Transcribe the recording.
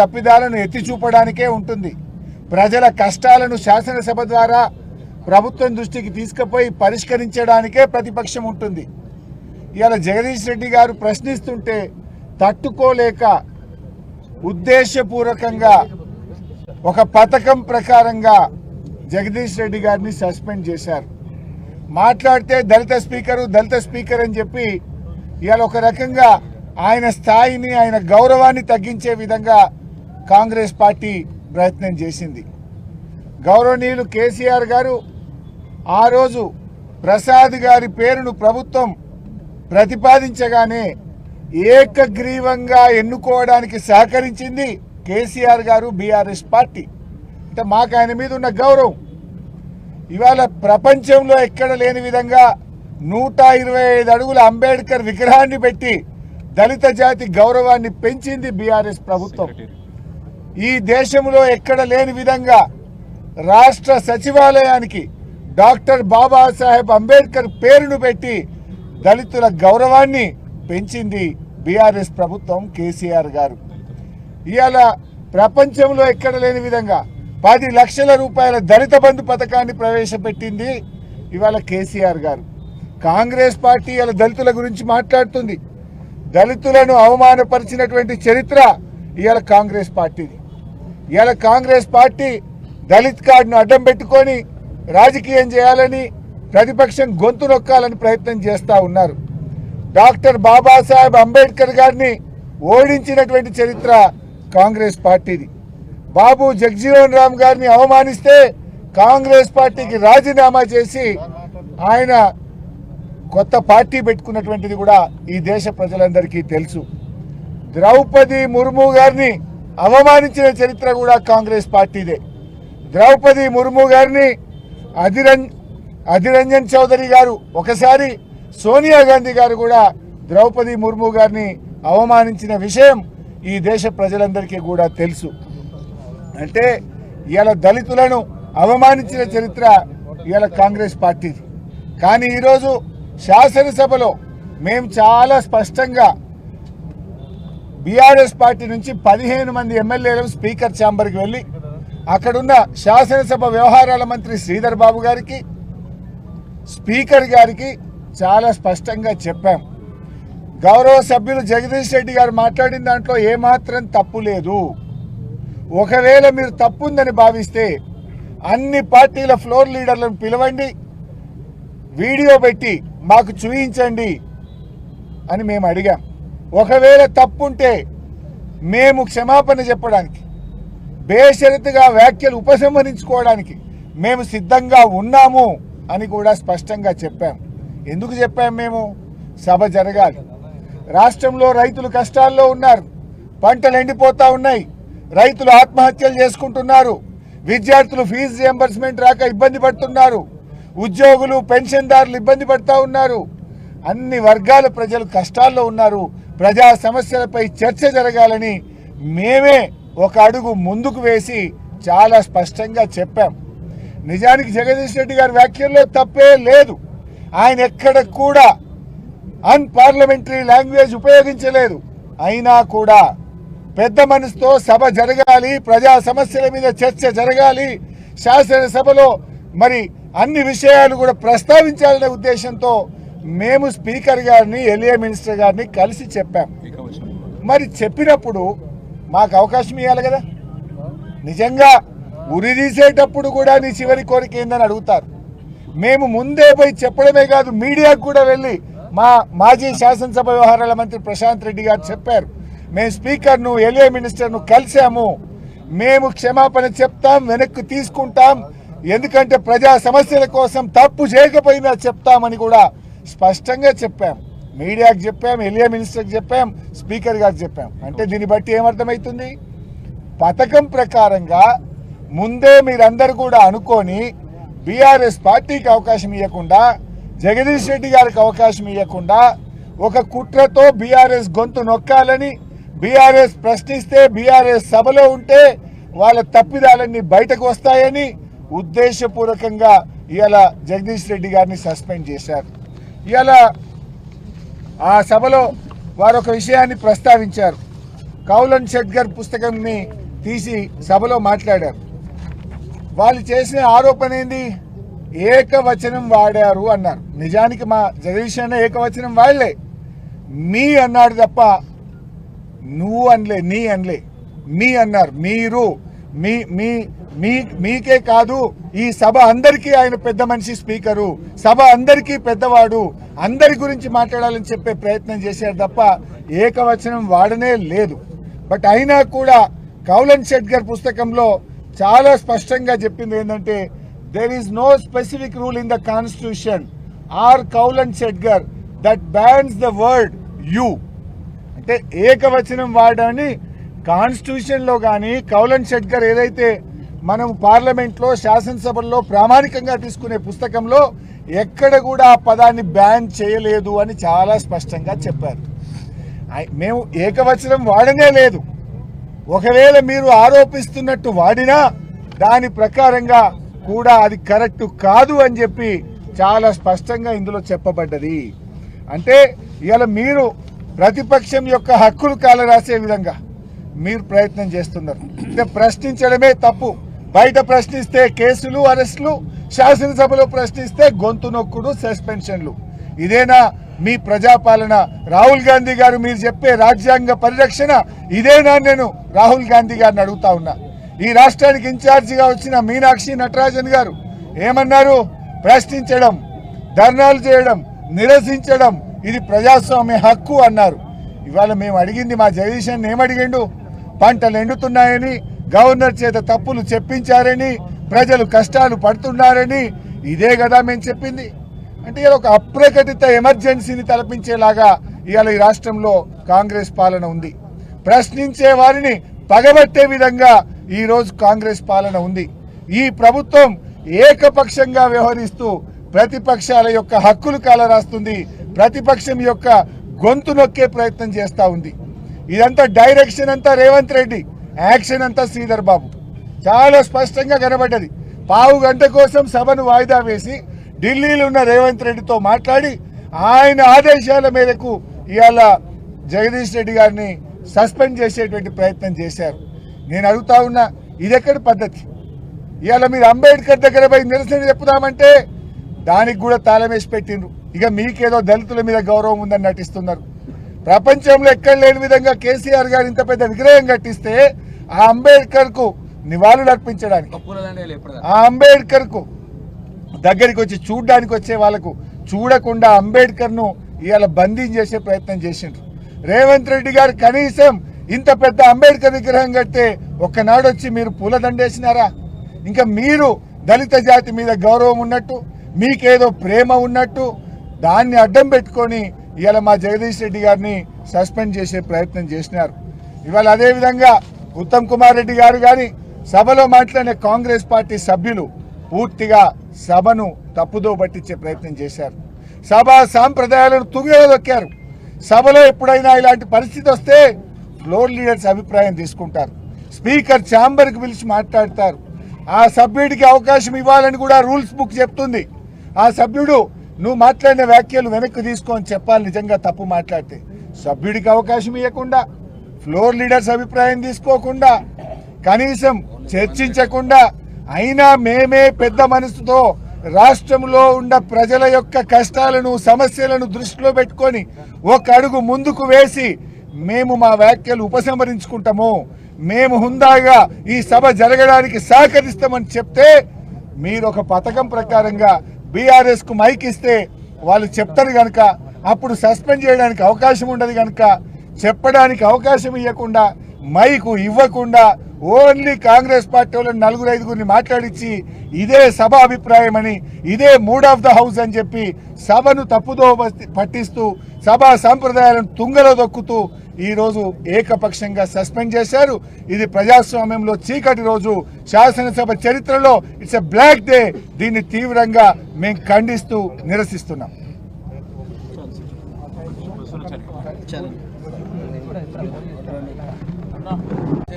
తప్పిదాలను ఎత్తి చూపడానికే ఉంటుంది. ప్రజల కష్టాలను శాసనసభ ద్వారా ప్రభుత్వం దృష్టికి తీసుకుపోయి పరిష్కరించడానికే ప్రతిపక్షం ఉంటుంది. ఇవాళ జగదీష్ రెడ్డి గారు ప్రశ్నిస్తుంటే తట్టుకోలేక ఉద్దేశపూర్వకంగా ఒక పథకం ప్రకారంగా జగదీష్ రెడ్డి గారిని సస్పెండ్ చేశారు. మాట్లాడితే దళిత స్పీకరు దళిత స్పీకర్ అని చెప్పి ఇవాళ ఒక రకంగా ఆయన స్థాయిని ఆయన గౌరవాన్ని తగ్గించే విధంగా కాంగ్రెస్ పార్టీ ప్రయత్నం చేసింది. గౌరవనీయులు కేసీఆర్ గారు ఆ రోజు ప్రసాద్ గారి పేరును ప్రభుత్వం ప్రతిపాదించగానే ఏకగ్రీవంగా ఎన్నుకోవడానికి సహకరించింది కేసీఆర్ గారు బీఆర్ఎస్ పార్టీ. అంటే మాకు ఆయన మీద ఉన్న గౌరవం. ఇవాళ ప్రపంచంలో ఎక్కడ లేని విధంగా నూట ఇరవై ఐదు అడుగుల అంబేద్కర్ విగ్రహాన్ని పెట్టి దళిత జాతి గౌరవాన్ని పెంచింది బీఆర్ఎస్ ప్రభుత్వం. ఈ దేశంలో ఎక్కడ లేని విధంగా రాష్ట్ర సచివాలయానికి డాక్టర్ బాబాసాహెబ్ అంబేద్కర్ పేరును పెట్టి దళితుల గౌరవాన్ని పెంచింది బీఆర్ఎస్ ప్రభుత్వం కేసీఆర్ గారు. ఇవాళ ప్రపంచంలో ఎక్కడ లేని విధంగా పది లక్షల రూపాయల దళిత బంధు పథకాన్ని ప్రవేశపెట్టింది ఇవాళ కేసీఆర్ గారు. కాంగ్రెస్ పార్టీ ఇవాళ దళితుల గురించి మాట్లాడుతుంది. దళితులను అవమానపరిచినటువంటి చరిత్ర ఇవాళ కాంగ్రెస్ పార్టీది. ఇవాళ కాంగ్రెస్ పార్టీ దళిత్ కార్డును అడ్డం పెట్టుకొని రాజకీయం చేయాలని ప్రతిపక్షం గొంతు నొక్కాలని ప్రయత్నం చేస్తూ ఉన్నారు. డాక్టర్ బాబాసాహెబ్ అంబేద్కర్ గారిని ఓడించినటువంటి చరిత్ర కాంగ్రెస్ పార్టీది. బాబు జగ్జీవన్ రామ్ గారిని అవమానిస్తే కాంగ్రెస్ పార్టీకి రాజీనామా చేసి ఆయన కొత్త పార్టీ పెట్టుకున్నటువంటిది కూడా ఈ దేశ ప్రజలందరికీ తెలుసు. ద్రౌపది ముర్ము గారిని అవమానించిన చరిత్ర కూడా కాంగ్రెస్ పార్టీదే. ద్రౌపది ముర్ము గారిని అధిరం అధిరంజన్ చౌదరి గారు ఒకసారి సోనియా గాంధీ గారు కూడా ద్రౌపది ముర్ము గారిని అవమానించిన విషయం ఈ దేశ ప్రజలందరికీ కూడా తెలుసు. అంటే ఇవాళ దళితులను అవమానించిన చరిత్ర ఇవాళ కాంగ్రెస్ పార్టీది. కానీ ఈరోజు శాసనసభలో మేము చాలా స్పష్టంగా బీఆర్ఎస్ పార్టీ నుంచి పదిహేను మంది ఎమ్మెల్యేలు స్పీకర్ ఛాంబర్కి వెళ్ళి అక్కడున్న శాసనసభ వ్యవహారాల మంత్రి శ్రీధర్ బాబు గారికి స్పీకర్ గారికి చాలా స్పష్టంగా చెప్పాం. గౌరవ సభ్యులు జగదీష్ రెడ్డి గారు మాట్లాడిన దాంట్లో ఏమాత్రం తప్పు లేదు. ఒకవేళ మీరు తప్పుందని భావిస్తే అన్ని పార్టీల ఫ్లోర్ లీడర్లను పిలవండి వీడియో పెట్టి మాకు చూపించండి అని మేము అడిగాం. ఒకవేళ తప్పుంటే మేము క్షమాపణ చెప్పడానికి బేషరతుగా వ్యాఖ్యలు ఉపసంహరించుకోవడానికి మేము సిద్ధంగా ఉన్నాము అని కూడా స్పష్టంగా చెప్పాం. ఎందుకు చెప్పాం మేము? సభ జరగాలి. రాష్ట్రంలో రైతులు కష్టాల్లో ఉన్నారు. పంటలు ఎండిపోతా ఉన్నాయి. రైతులు ఆత్మహత్యలు చేసుకుంటున్నారు. విద్యార్థులు ఫీజు రియంబర్స్మెంట్ రాక ఇబ్బంది పడుతున్నారు. ఉద్యోగులు పెన్షన్దారులు ఇబ్బంది పడుతూ ఉన్నారు. అన్ని వర్గాల ప్రజలు కష్టాల్లో ఉన్నారు. ప్రజా సమస్యలపై చర్చ జరగాలని మేమే ఒక అడుగు ముందుకు వేసి చాలా స్పష్టంగా చెప్పాం. నిజానికి జగదీష్ రెడ్డి గారి వ్యాఖ్యల్లో తప్పే లేదు. ఆయన ఎక్కడ కూడా అన్పార్లమెంటరీ లాంగ్వేజ్ ఉపయోగించలేదు. అయినా కూడా పెద్ద మనసుతో సభ జరగాలి ప్రజా సమస్యల మీద చర్చ జరగాలి శాసనసభలో మరి అన్ని విషయాలు కూడా ప్రస్తావించాలనే ఉద్దేశంతో మేము స్పీకర్ గారిని ఎల్ఏ మినిస్టర్ గారిని కలిసి చెప్పాం. మరి చెప్పినప్పుడు మాకు అవకాశం ఇవ్వాలి కదా? నిజంగా ఉరి తీసేటప్పుడు కూడా నీ చివరి కోరిక ఏందని అడుగుతారు. మేము ముందే పోయి చెప్పడమే కాదు మీడియాకు కూడా వెళ్ళి మా మాజీ శాసనసభ వ్యవహారాల మంత్రి ప్రశాంత్ రెడ్డి గారు చెప్పారు. మేము స్పీకర్ను ఎల్ఏ మినిస్టర్ను కలిసాము. మేము క్షమాపణ చెప్తాం వెనక్కి తీసుకుంటాం. ఎందుకంటే ప్రజా సమస్యల కోసం తప్పు చేయకపోయినా చెప్తామని కూడా స్పష్టంగా చెప్పాం. మీడియాకి చెప్పాం ఎలియా మినిస్టర్కి చెప్పాం స్పీకర్ గారికి చెప్పాం. అంటే దీన్ని బట్టి ఏమర్థమవుతుంది? పథకం ప్రకారంగా ముందే మీరందరూ కూడా అనుకొని బీఆర్ఎస్ పార్టీకి అవకాశం ఇవ్వకుండా జగదీష్ రెడ్డి గారికి అవకాశం ఇవ్వకుండా ఒక కుట్రతో బీఆర్ఎస్ గొంతు నొక్కాలని బీఆర్ఎస్ ప్రశ్నిస్తే బీఆర్ఎస్ సభలో ఉంటే వాళ్ళ తప్పిదాలన్నీ బయటకు వస్తాయని ఉద్దేశపూర్వకంగా ఇవాళ జగదీష్ రెడ్డి గారిని సస్పెండ్ చేశారు. ఇవాళ ఆ సభలో వారు ఒక విషయాన్ని ప్రస్తావించారు. కౌలన్ షెడ్గర్ పుస్తకంని తీసి సభలో మాట్లాడారు. వాళ్ళు చేసిన ఆరోపణ ఏంది? ఏకవచనం వాడారు అన్నారు. నిజానికి మా జగదీష్ అన్న ఏకవచనం వాడలే. మీ అన్నాడు తప్ప నువ్వు అనలే నీ అనలే. మీ అన్నారు మీరు మీ మీ మీ మీకే కాదు ఈ సభ అందరికీ ఆయన పెద్ద మనిషి స్పీకరు. సభ అందరికీ పెద్దవాడు. అందరి గురించి మాట్లాడాలని చెప్పే ప్రయత్నం చేశారు తప్ప ఏకవచనం వాడనే లేదు. బట్ అయినా కూడా కౌలన్ షెడ్గర్ పుస్తకంలో చాలా స్పష్టంగా చెప్పింది ఏంటంటే there is no specific rule in the constitution or కౌలన్ షెడ్గర్ that bans the word you అంటే ఏకవచనం వాడని కాన్స్టిట్యూషన్లో కానీ కౌలన్ షెడ్గర్ ఏదైతే మనం పార్లమెంట్లో శాసనసభల్లో ప్రామాణికంగా తీసుకునే పుస్తకంలో ఎక్కడ కూడా ఆ పదాన్ని బ్యాన్ చేయలేదు అని చాలా స్పష్టంగా చెప్పారు. మేము ఏకవచనం వాడనే లేదు. ఒకవేళ మీరు ఆరోపిస్తున్నట్టు వాడినా దాని ప్రకారంగా కూడా అది కరెక్ట్ కాదు అని చెప్పి చాలా స్పష్టంగా ఇందులో చెప్పబడ్డది. అంటే ఇవాళ మీరు ప్రతిపక్షం యొక్క హక్కులు కాలరాసే విధంగా మీరు ప్రయత్నం చేస్తున్నారు. అంటే ప్రశ్నించడమే తప్పు. బయట ప్రశ్నిస్తే కేసులు అరెస్టులు శాసనసభలో ప్రశ్నిస్తే గొంతు నొక్కుడు సస్పెన్షన్లు. ఇదేనా మీ ప్రజాపాలన? రాహుల్ గాంధీ గారు మీరు చెప్పే రాజ్యాంగ పరిరక్షణ ఇదేనా నేను రాహుల్ గాంధీ గారిని అడుగుతా ఉన్నా. ఈ రాష్ట్రానికి ఇన్ఛార్జిగా వచ్చిన మీనాక్షి నటరాజన్ గారు ఏమన్నారు? ప్రశ్నించడం ధర్నాలు చేయడం నిరసించడం ఇది ప్రజాస్వామ్య హక్కు అన్నారు. ఇవాళ మేము అడిగింది మా జగదీశన్ ఏమడిగిండు? పంటలు ఎండుతున్నాయని గవర్నర్ చేత తప్పులు చెప్పించారని ప్రజలు కష్టాలు పడుతున్నారని ఇదే కదా మేము చెప్పింది. అంటే ఇలా ఒక అప్రకటిత ఎమర్జెన్సీని తలపించేలాగా ఇవాళ ఈ రాష్ట్రంలో కాంగ్రెస్ పాలన ఉంది. ప్రశ్నించే వారిని పగబట్టే విధంగా ఈరోజు కాంగ్రెస్ పాలన ఉంది. ఈ ప్రభుత్వం ఏకపక్షంగా వ్యవహరిస్తూ ప్రతిపక్షాల యొక్క హక్కులు కాలరాస్తుంది ప్రతిపక్షం యొక్క గొంతు నొక్కే ప్రయత్నం చేస్తూ ఉంది. ఇదంతా డైరెక్షన్ అంతా రేవంత్ రెడ్డి. యాక్షన్ అంతా శ్రీధర్ బాబు. చాలా స్పష్టంగా కనబడ్డది. పావు గంట కోసం సభను వాయిదా వేసి ఢిల్లీలో ఉన్న రేవంత్ రెడ్డితో మాట్లాడి ఆయన ఆదేశాల మేరకు ఇవాళ జగదీష్ రెడ్డి గారిని సస్పెండ్ చేసేటువంటి ప్రయత్నం చేశారు. నేను అడుగుతా ఉన్నా ఇదెక్కడి పద్ధతి? ఇవాళ మీరు అంబేద్కర్ దగ్గర పోయి నిరసన చెప్పుదామంటే దానికి కూడా తాళమేసి పెట్టిండ్రు. ఇక మీకేదో దళితుల మీద గౌరవం ఉందని నటిస్తున్నారు. ప్రపంచంలో ఎక్కడ లేని విధంగా కేసీఆర్ గారు ఇంత పెద్ద విగ్రహం కట్టిస్తే ఆ అంబేద్కర్కు నివాళులు అర్పించడానికి. ఆ అంబేద్కర్కు దగ్గరికి వచ్చి చూడడానికి వచ్చే వాళ్ళకు చూడకుండా అంబేద్కర్ను ఇవాళ బందీ చేసే ప్రయత్నం చేసిండ్రు. రేవంత్ రెడ్డి గారు కనీసం ఇంత పెద్ద అంబేద్కర్ విగ్రహం కడితే ఒక్కనాడు వచ్చి మీరు పూలదండేసినారా? ఇంకా మీరు దళిత జాతి మీద గౌరవం ఉన్నట్టు మీకేదో ప్రేమ ఉన్నట్టు దాన్ని అడ్డం పెట్టుకొని ఇవాళ మా జగదీష్ రెడ్డి గారిని సస్పెండ్ చేసే ప్రయత్నం చేసినారు. ఇవాళ అదే విధంగా ఉత్తమ్ కుమార్ రెడ్డి గారు కానీ సభలో మాట్లాడిన కాంగ్రెస్ పార్టీ సభ్యులు పూర్తిగా సభను తప్పుదో పట్టించే ప్రయత్నం చేశారు. సభ సాంప్రదాయాలను తుంగదొక్కారు సభలో ఎప్పుడైనా ఇలాంటి పరిస్థితి వస్తే ఫ్లోర్ లీడర్స్ అభిప్రాయం తీసుకుంటారు. స్పీకర్ ఛాంబర్కి పిలిచి మాట్లాడతారు. ఆ సభ్యుడికి అవకాశం ఇవ్వాలని కూడా రూల్స్ బుక్ చెప్తుంది. ఆ సభ్యుడు నువ్వు మాట్లాడిన వ్యాఖ్యలు వెనక్కి తీసుకొని చెప్పాలి నిజంగా తప్పు మాట్లాడితే. సభ్యుడికి అవకాశం ఇవ్వకుండా ఫ్లోర్ లీడర్స్ అభిప్రాయం తీసుకోకుండా కనీసం చర్చించకుండా అయినా మేమే పెద్ద మనసుతో రాష్ట్రంలో ఉన్న ప్రజల యొక్క కష్టాలను సమస్యలను దృష్టిలో పెట్టుకొని ఒక అడుగు ముందుకు వేసి మేము మా వ్యాఖ్యలు ఉపసంహరించుకుంటాము. మేము హుందాగా ఈ సభ జరగడానికి సహకరిస్తామని చెప్తే మీరు ఒక పథకం ప్రకారంగా బీఆర్ఎస్కు మైక్ ఇస్తే వాళ్ళు చెప్తారు గనక అప్పుడు సస్పెండ్ చేయడానికి అవకాశం ఉండదు గనక చెప్పడానికి అవకాశం ఇవ్వకుండా మైకు ఇవ్వకుండా ఓన్లీ కాంగ్రెస్ పార్టీ వాళ్ళని నలుగురు ఐదుగురిని మాట్లాడించి ఇదే సభ అభిప్రాయమని ఇదే మూడ్ ఆఫ్ ద హౌస్ అని చెప్పి సభను తప్పుదో పట్టిస్తూ సభా సాంప్రదాయాలను తుంగలో దొక్కుతూ ఈరోజు ఏకపక్షంగా సస్పెండ్ చేశారు. ఇది ప్రజాస్వామ్యంలో చీకటి రోజు. శాసనసభ చరిత్రలో ఇట్స్ ఎ బ్లాక్ డే. దీన్ని తీవ్రంగా మేము ఖండిస్తూ నిరసిస్తున్నాం. Pra mim.